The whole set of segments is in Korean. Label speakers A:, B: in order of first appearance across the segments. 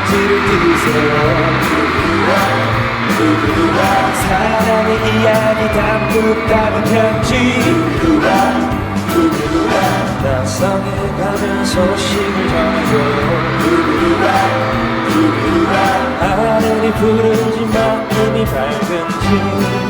A: 편지를 띄우세요 사랑의 이야기 담고 따는 편지. 낯성에 가면 소식을 전해줘요 하늘이 푸른지 마음이 밝은지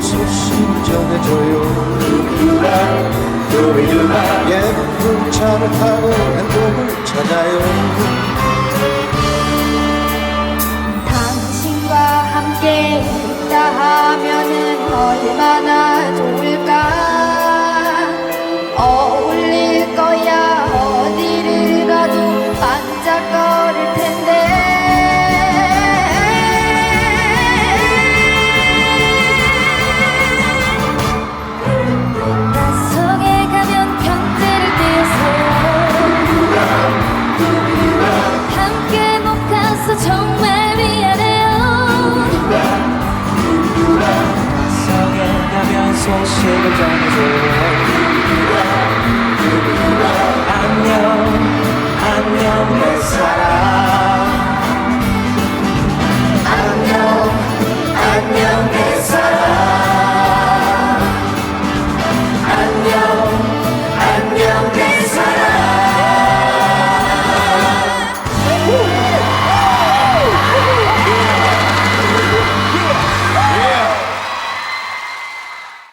A: 소식을 전해줘요. 예쁜 차를 타고 행복을 찾아요.
B: 당신과 함께 있다 하면은 얼마나
A: 소식을 전해줘